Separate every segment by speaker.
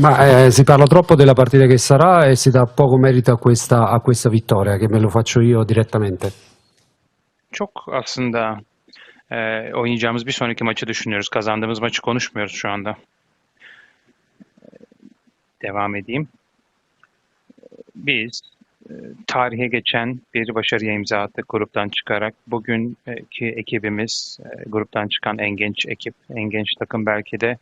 Speaker 1: Ma eh, si parla troppo della partita che sarà e si dà poco merito a questa, a questa vittoria, che me lo faccio io direttamente.
Speaker 2: Çok aslında e, oynayacağımız bir sonraki maçı düşünüyoruz. Kazandığımız maçı konuşmuyoruz şu anda. Devam edeyim. Biz e, tarihe geçen bir başarıya imza attık gruptan çıkarak. Bugünkü ekibimiz, e, gruptan çıkan en genç ekip, en genç takım belki de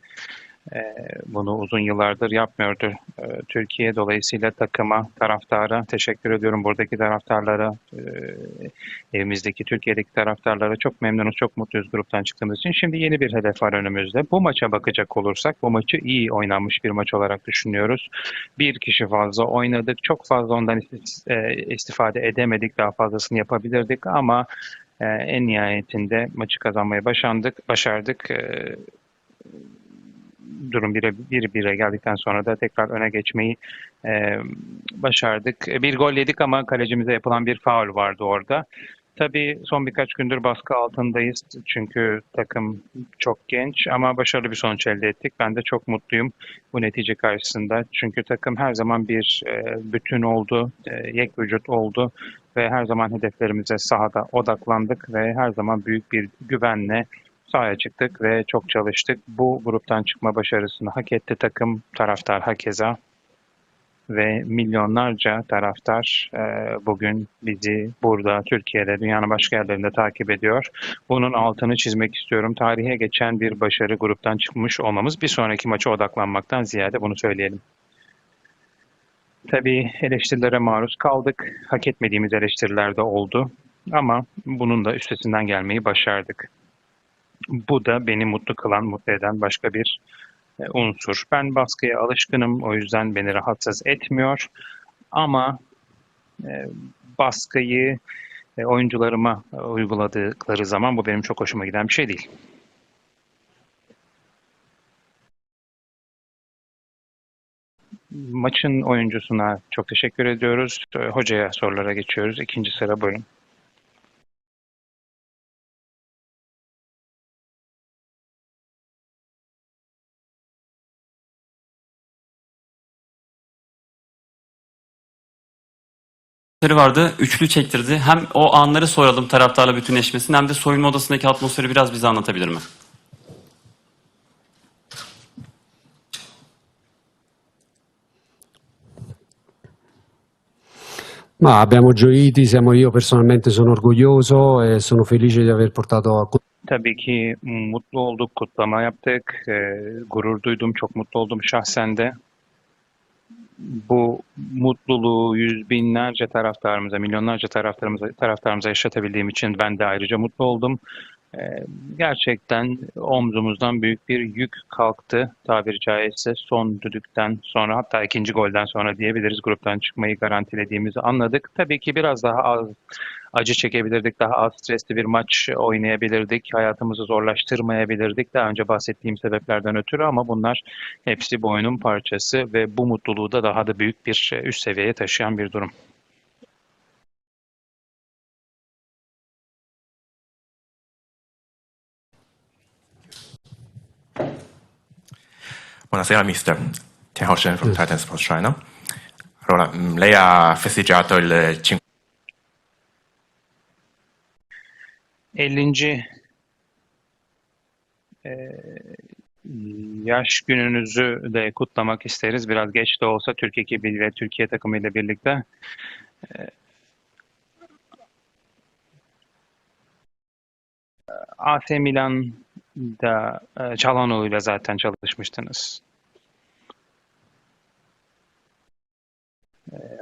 Speaker 2: bunu uzun yıllardır yapmıyordu. E, Türkiye dolayısıyla takıma, taraftara teşekkür ediyorum. Buradaki taraftarlara, e, evimizdeki Türkiye'deki taraftarlara çok memnunuz, çok mutluyuz gruptan çıktığımız için. Şimdi yeni bir hedef var önümüzde. Bu maça bakacak olursak bu maçı iyi oynanmış bir maç olarak düşünüyoruz. Bir kişi fazla oynadık. Çok fazla ondan e, istifade edemedik. Daha fazlasını yapabilirdik ama en nihayetinde maçı kazanmayı başardık. başardık. Durum 1'e 1-1'e geldikten sonra da tekrar öne geçmeyi e, başardık. E, Bir gol yedik ama kalecimize yapılan bir faul vardı orada. Tabii son birkaç gündür baskı altındayız çünkü takım çok genç ama başarılı bir sonuç elde ettik. Ben de çok mutluyum bu netice karşısında. Çünkü takım her zaman bir e, bütün oldu, e, yek vücut oldu ve her zaman hedeflerimize sahada odaklandık ve her zaman büyük bir güvenle sahaya çıktık ve çok çalıştık. Bu gruptan çıkma başarısını hak etti takım, taraftar hakeza ve milyonlarca taraftar e, bugün bizi burada, Türkiye'de, dünyanın başka yerlerinde takip ediyor. Bunun altını çizmek istiyorum. Tarihe geçen bir başarı gruptan çıkmış olmamız bir sonraki maça odaklanmaktan ziyade bunu söyleyelim. Tabii eleştirilere maruz kaldık. Hak etmediğimiz eleştiriler de oldu. Ama bunun da üstesinden gelmeyi başardık. Bu da beni mutlu kılan, mutlu eden başka bir e, unsur. Ben baskıya alışkınım, o yüzden beni rahatsız etmiyor. Ama e, baskıyı e, oyuncularıma uyguladıkları zaman bu benim çok hoşuma giden bir şey değil. Maçın oyuncusuna çok teşekkür ediyoruz. Hocaya sorulara geçiyoruz. İkinci sıra buyurun.
Speaker 3: vardı. Üçlü çektirdi. Hem o anları soralım taraftarla bütünleşmesini hem de soyunma odasındaki atmosferi biraz bize anlatabilir mi?
Speaker 1: Ma abbiamo gioiti, siamo io personalmente sono orgoglioso e sono felice di aver portato a
Speaker 2: Tabii ki mutlu olduk, kutlama yaptık. Ee, gurur duydum, çok mutlu oldum şahsen de. Bu mutluluğu yüz binlerce taraftarımıza, milyonlarca taraftarımıza, taraftarımıza yaşatabildiğim için ben de ayrıca mutlu oldum. Ee, gerçekten omzumuzdan büyük bir yük kalktı tabiri caizse son düdükten sonra hatta ikinci golden sonra diyebiliriz gruptan çıkmayı garantilediğimizi anladık. Tabii ki biraz daha az acı çekebilirdik, daha az stresli bir maç oynayabilirdik, hayatımızı zorlaştırmayabilirdik daha önce bahsettiğim sebeplerden ötürü ama bunlar hepsi bu oyunun parçası ve bu mutluluğu da daha da büyük bir üst seviyeye taşıyan bir durum.
Speaker 4: Buonasera mister, Tian Haoshen from Titan Sports China. Allora, mm, lei ha festeggiato il 5
Speaker 2: 50. e, yaş gününüzü de kutlamak isteriz. Biraz geç de olsa Türk ekibi ve Türkiye takımıyla birlikte. E, AC Milan'da e, Çalhanoğlu'yla zaten çalışmıştınız.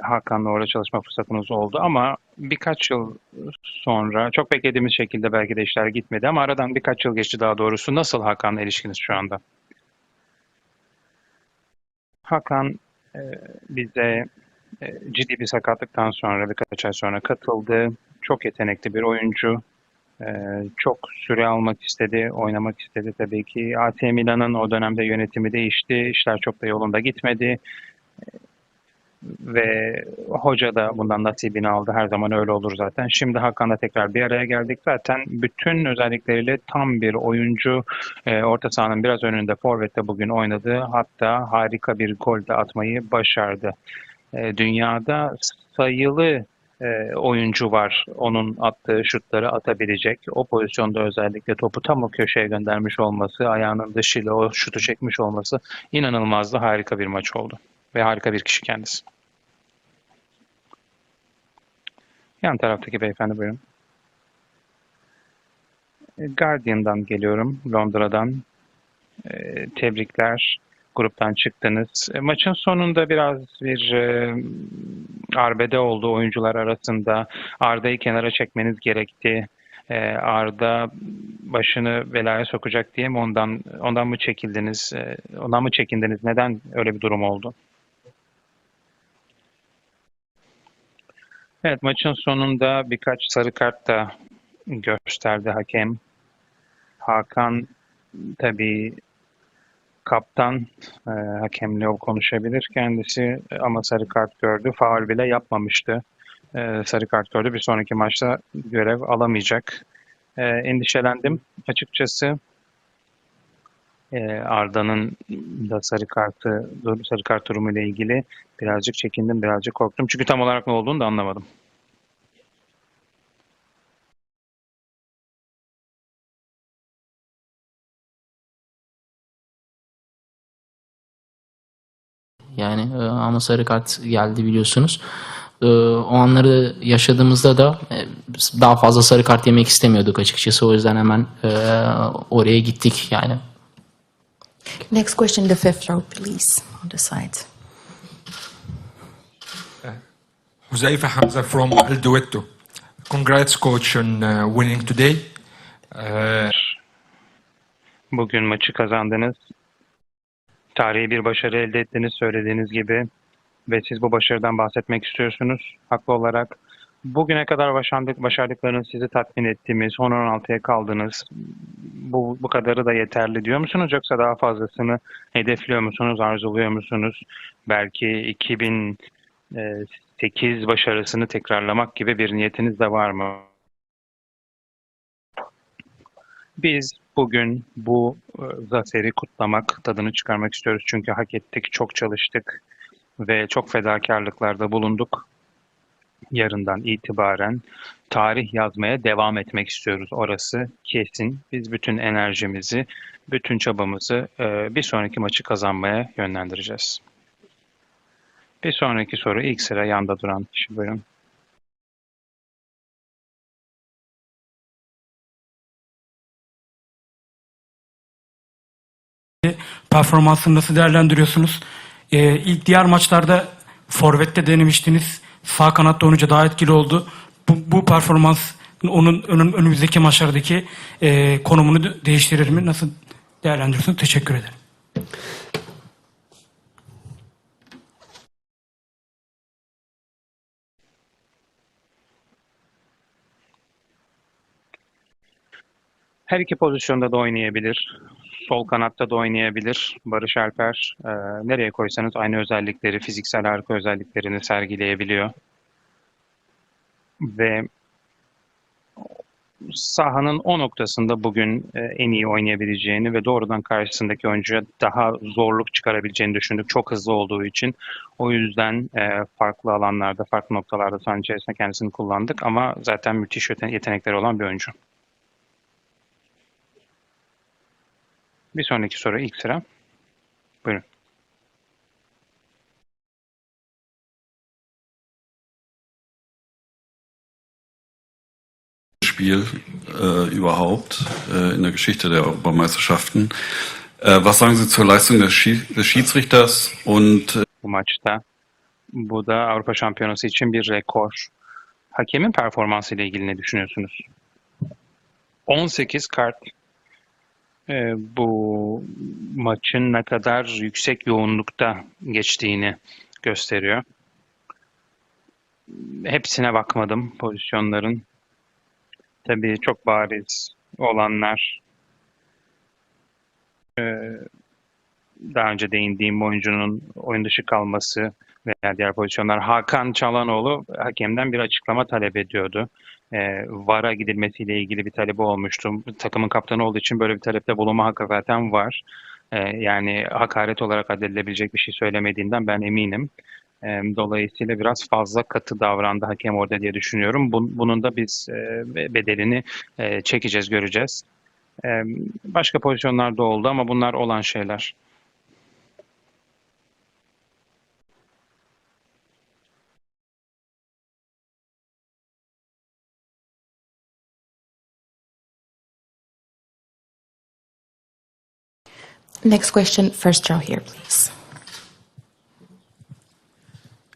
Speaker 2: Hakan'la orada çalışma fırsatınız oldu ama birkaç yıl sonra çok beklediğimiz şekilde belki de işler gitmedi ama aradan birkaç yıl geçti daha doğrusu. Nasıl Hakan'la ilişkiniz şu anda? Hakan e, bize e, ciddi bir sakatlıktan sonra birkaç ay sonra katıldı. Çok yetenekli bir oyuncu. E, çok süre almak istedi, oynamak istedi tabii ki. AC Milan'ın o dönemde yönetimi değişti. İşler çok da yolunda gitmedi ve hoca da bundan nasibini aldı. Her zaman öyle olur zaten. Şimdi Hakan'la tekrar bir araya geldik. Zaten bütün özellikleriyle tam bir oyuncu. E, orta sahanın biraz önünde Forvet'te bugün oynadı. Hatta harika bir gol de atmayı başardı. E, dünyada sayılı e, oyuncu var onun attığı şutları atabilecek. O pozisyonda özellikle topu tam o köşeye göndermiş olması, ayağının dışıyla o şutu çekmiş olması inanılmazdı. Harika bir maç oldu. Ve harika bir kişi kendisi. Yan taraftaki beyefendi buyurun. E, Guardian'dan geliyorum, Londra'dan. E, tebrikler. Gruptan çıktınız. E, maçın sonunda biraz bir e, arbede oldu oyuncular arasında. Arda'yı kenara çekmeniz gerekti. E, Arda başını belaya sokacak diye mi ondan ondan mı çekildiniz? E, ondan mı çekindiniz? Neden öyle bir durum oldu? Evet maçın sonunda birkaç sarı kart da gösterdi hakem. Hakan tabii kaptan e, hakemle o konuşabilir kendisi e, ama sarı kart gördü. Faul bile yapmamıştı. E, sarı kart gördü. Bir sonraki maçta görev alamayacak. E, endişelendim açıkçası. E, Arda'nın da sarı kartı sarı kart durumu ile ilgili birazcık çekindim, birazcık korktum. Çünkü tam olarak ne olduğunu da anlamadım.
Speaker 5: Yani e, ama sarı kart geldi biliyorsunuz. E, O anları yaşadığımızda da e, daha fazla sarı kart yemek istemiyorduk açıkçası. O yüzden hemen e, oraya gittik yani.
Speaker 6: Next question, the fifth row, please, on the side.
Speaker 7: Huzaifa Hamza from El Duetto. Congrats, coach, on uh, winning today. Uh,
Speaker 2: Bugün maçı kazandınız. Tarihi bir başarı elde ettiniz söylediğiniz gibi ve siz bu başarıdan bahsetmek istiyorsunuz haklı olarak. Bugüne kadar başardık, başardıklarınız sizi tatmin etti mi? Son 16'ya kaldınız. Bu, bu kadarı da yeterli diyor musunuz yoksa daha fazlasını hedefliyor musunuz, arzuluyor musunuz? Belki 2008 başarısını tekrarlamak gibi bir niyetiniz de var mı? Biz bugün bu e, zaferi kutlamak, tadını çıkarmak istiyoruz. Çünkü hak ettik, çok çalıştık ve çok fedakarlıklarda bulunduk. Yarından itibaren tarih yazmaya devam etmek istiyoruz. Orası kesin. Biz bütün enerjimizi, bütün çabamızı e, bir sonraki maçı kazanmaya yönlendireceğiz. Bir sonraki soru ilk sıra yanda duran kişi buyurun.
Speaker 8: Performansını nasıl değerlendiriyorsunuz? Ee, ilk diğer maçlarda Forvet'te denemiştiniz. Sağ kanatta olunca daha etkili oldu. Bu, bu performans onun önüm- önümüzdeki maçlardaki e, konumunu de- değiştirir mi? Nasıl değerlendiriyorsunuz? Teşekkür ederim.
Speaker 2: Her iki pozisyonda da oynayabilir. Sol kanatta da oynayabilir. Barış Alper e, nereye koysanız aynı özellikleri, fiziksel harika özelliklerini sergileyebiliyor. Ve sahanın o noktasında bugün e, en iyi oynayabileceğini ve doğrudan karşısındaki oyuncuya daha zorluk çıkarabileceğini düşündük. Çok hızlı olduğu için. O yüzden e, farklı alanlarda, farklı noktalarda sahanın içerisinde kendisini kullandık. Ama zaten müthiş yeten- yetenekleri olan bir oyuncu. Bir sonraki soru ilk sıra. Buyurun.
Speaker 9: Spiel äh, überhaupt äh, in der Geschichte der Europameisterschaften. Äh, was sagen Sie zur Leistung des, Schie des Schiedsrichters und
Speaker 2: bu maçta. Bu da Avrupa Şampiyonası için bir rekor. Hakemin performansı ile ilgili ne düşünüyorsunuz? 18 kart. Ee, bu maçın ne kadar yüksek yoğunlukta geçtiğini gösteriyor. Hepsine bakmadım pozisyonların. Tabii çok bariz olanlar. Ee, daha önce değindiğim oyuncunun oyun dışı kalması, veya diğer pozisyonlar. Hakan Çalanoğlu hakemden bir açıklama talep ediyordu. E, VAR'a gidilmesiyle ilgili bir talebi olmuştu. Takımın kaptanı olduğu için böyle bir talepte bulunma hakkı zaten var. E, yani hakaret olarak addedilebilecek bir şey söylemediğinden ben eminim. E, dolayısıyla biraz fazla katı davrandı hakem orada diye düşünüyorum. Bun- bunun da biz e, bedelini e, çekeceğiz, göreceğiz. E, başka pozisyonlarda oldu ama bunlar olan şeyler.
Speaker 6: Next question, first row here, please.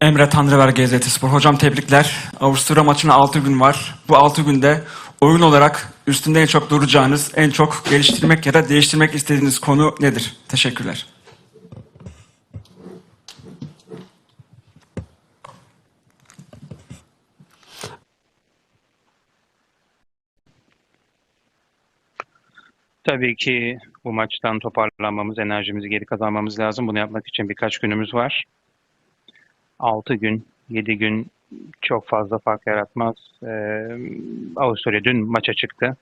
Speaker 8: Emre Tanrıver GZT Spor. Hocam tebrikler. Avusturya maçına 6 gün var. Bu 6 günde oyun olarak üstünde en çok duracağınız, en çok geliştirmek ya da değiştirmek istediğiniz konu nedir? Teşekkürler.
Speaker 2: Tabii ki bu maçtan toparlanmamız, enerjimizi geri kazanmamız lazım. Bunu yapmak için birkaç günümüz var. 6 gün, 7 gün çok fazla fark yaratmaz. Ee, Avusturya dün maça çıktı.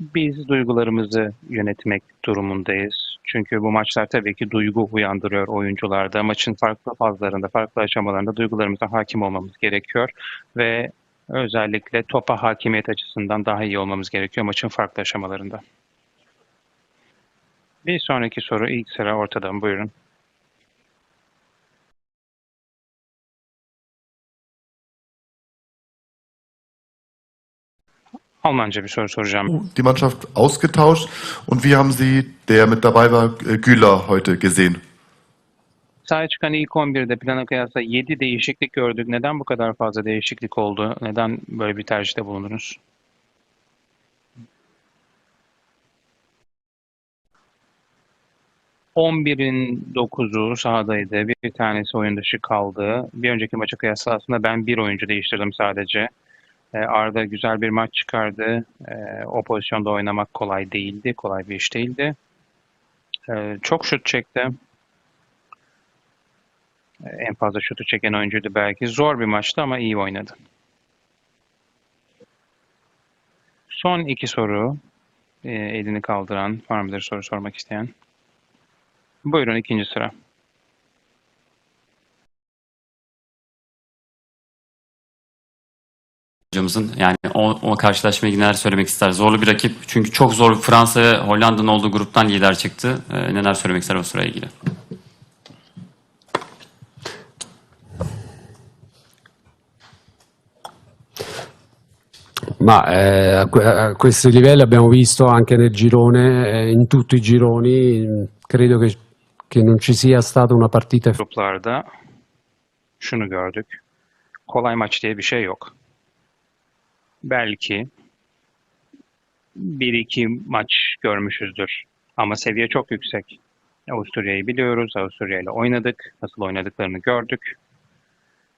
Speaker 2: Biz duygularımızı yönetmek durumundayız. Çünkü bu maçlar tabii ki duygu uyandırıyor oyuncularda. Maçın farklı fazlarında, farklı aşamalarında duygularımıza hakim olmamız gerekiyor. Ve özellikle topa hakimiyet açısından daha iyi olmamız gerekiyor maçın farklı aşamalarında. Bir sonraki soru ilk sıra ortadan buyurun. Almanca bir soru soracağım.
Speaker 10: die Mannschaft ausgetauscht und wie haben Sie, der mit dabei war, äh, Güler heute gesehen?
Speaker 2: Sahaya çıkan ilk 11'de plana kıyasla 7 değişiklik gördük. Neden bu kadar fazla değişiklik oldu? Neden böyle bir tercihte bulundunuz? ...11'in 9'u sahadaydı. Bir tanesi oyun dışı kaldı. Bir önceki maça kıyasla aslında ben bir oyuncu değiştirdim sadece. Ee, Arda güzel bir maç çıkardı. Ee, O pozisyonda oynamak kolay değildi. Kolay bir iş değildi. Ee, Çok şut çekti. En fazla şutu çeken oyuncuydu belki. Zor bir maçtı ama iyi oynadı. Son iki soru. Elini kaldıran, var mıdır soru sormak isteyen? Buyurun ikinci sıra.
Speaker 3: Hocamızın yani o, o karşılaşmaya ilgili neler söylemek ister? Zorlu bir rakip. Çünkü çok zor Fransa ve Hollanda'nın olduğu gruptan lider çıktı. Ee, neler söylemek ister o sıraya ilgili?
Speaker 1: Ma eh, a que- a questi livelli abbiamo visto anche nel girone, eh, in tutti i gironi, mh, credo che, che non ci sia stata una partita
Speaker 2: Gruplarda şunu gördük. Kolay maç diye bir şey yok. Belki bir iki maç görmüşüzdür. Ama seviye çok yüksek. Avusturya'yı biliyoruz. Avusturya ile oynadık. Nasıl oynadıklarını gördük.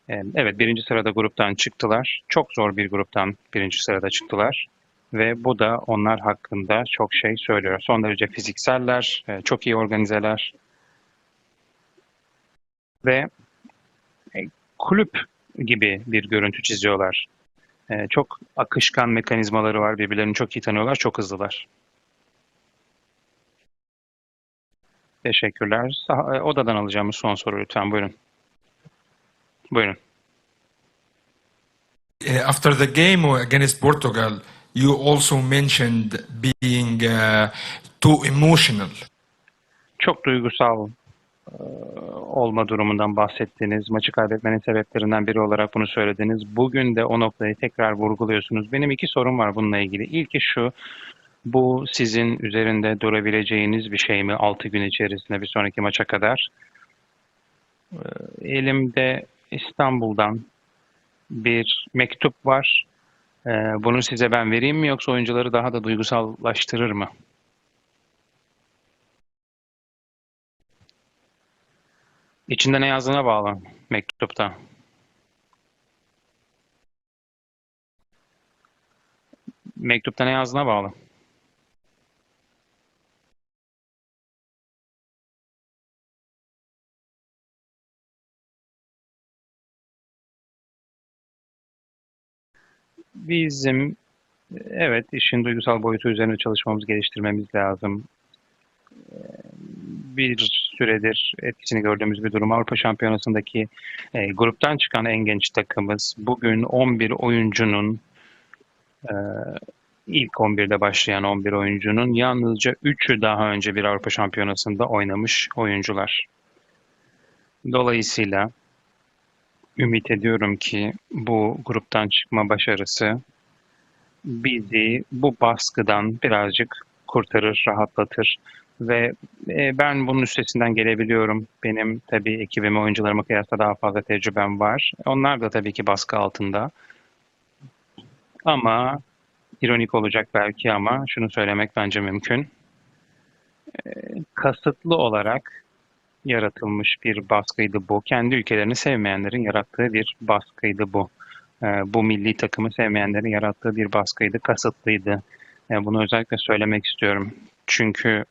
Speaker 2: Ee, Evet birinci sırada gruptan çıktılar. Çok zor bir gruptan birinci sırada çıktılar. Ve bu da onlar hakkında çok şey söylüyor. Son derece fizikseller, e, çok iyi organizeler. Ve e, kulüp gibi bir görüntü çiziyorlar. E, Çok akışkan mekanizmaları var. Birbirlerini çok iyi tanıyorlar. Çok hızlılar. Teşekkürler. E, Odadan alacağımız son soru lütfen. Buyurun. Buyurun.
Speaker 7: After the game against Portugal, you also mentioned being uh, too emotional.
Speaker 2: Çok duygusal olma durumundan bahsettiniz. Maçı kaybetmenin sebeplerinden biri olarak bunu söylediniz. Bugün de o noktayı tekrar vurguluyorsunuz. Benim iki sorum var bununla ilgili. İlki şu, bu sizin üzerinde durabileceğiniz bir şey mi 6 gün içerisinde bir sonraki maça kadar? E, Elimde İstanbul'dan bir mektup var. E, Bunu size ben vereyim mi yoksa oyuncuları daha da duygusallaştırır mı? İçinde ne yazdığına bağlı mektupta. Mektupta ne yazdığına bağlı. Bizim evet işin duygusal boyutu üzerine çalışmamız, geliştirmemiz lazım. Ee, bir süredir etkisini gördüğümüz bir durum. Avrupa Şampiyonası'ndaki e, gruptan çıkan en genç takımız. Bugün 11 oyuncunun e, ilk 11'de başlayan 11 oyuncunun yalnızca 3'ü daha önce bir Avrupa Şampiyonası'nda oynamış oyuncular. Dolayısıyla ümit ediyorum ki bu gruptan çıkma başarısı bizi bu baskıdan birazcık kurtarır, rahatlatır ve e, ben bunun üstesinden gelebiliyorum. Benim tabii ekibime, oyuncularıma kıyasla daha fazla tecrübem var. Onlar da tabii ki baskı altında. Ama ironik olacak belki ama şunu söylemek bence mümkün. E, kasıtlı olarak yaratılmış bir baskıydı bu. Kendi ülkelerini sevmeyenlerin yarattığı bir baskıydı bu. E, bu milli takımı sevmeyenlerin yarattığı bir baskıydı, kasıtlıydı. E, bunu özellikle söylemek istiyorum. Çünkü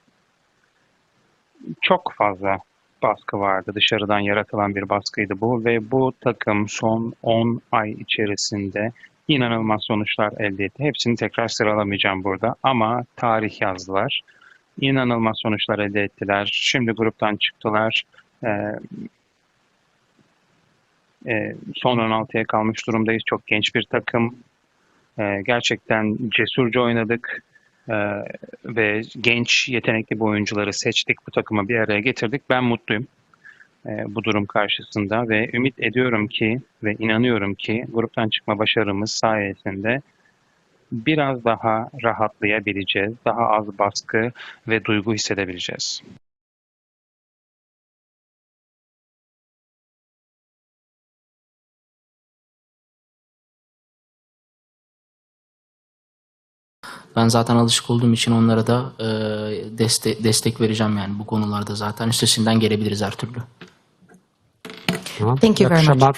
Speaker 2: çok fazla baskı vardı. Dışarıdan yaratılan bir baskıydı bu ve bu takım son 10 ay içerisinde inanılmaz sonuçlar elde etti. Hepsini tekrar sıralamayacağım burada ama tarih yazdılar. İnanılmaz sonuçlar elde ettiler. Şimdi gruptan çıktılar. Ee, e, son 16'ya kalmış durumdayız. Çok genç bir takım. Ee, gerçekten cesurca oynadık. Ee, ve genç yetenekli bu oyuncuları seçtik. Bu takımı bir araya getirdik. Ben mutluyum e, bu durum karşısında ve ümit ediyorum ki ve inanıyorum ki gruptan çıkma başarımız sayesinde biraz daha rahatlayabileceğiz. Daha az baskı ve duygu hissedebileceğiz.
Speaker 5: Ben zaten alışık olduğum için onlara da e, deste- destek vereceğim yani bu konularda zaten üstesinden gelebiliriz her türlü.
Speaker 1: Tamam.
Speaker 6: Thank you very much.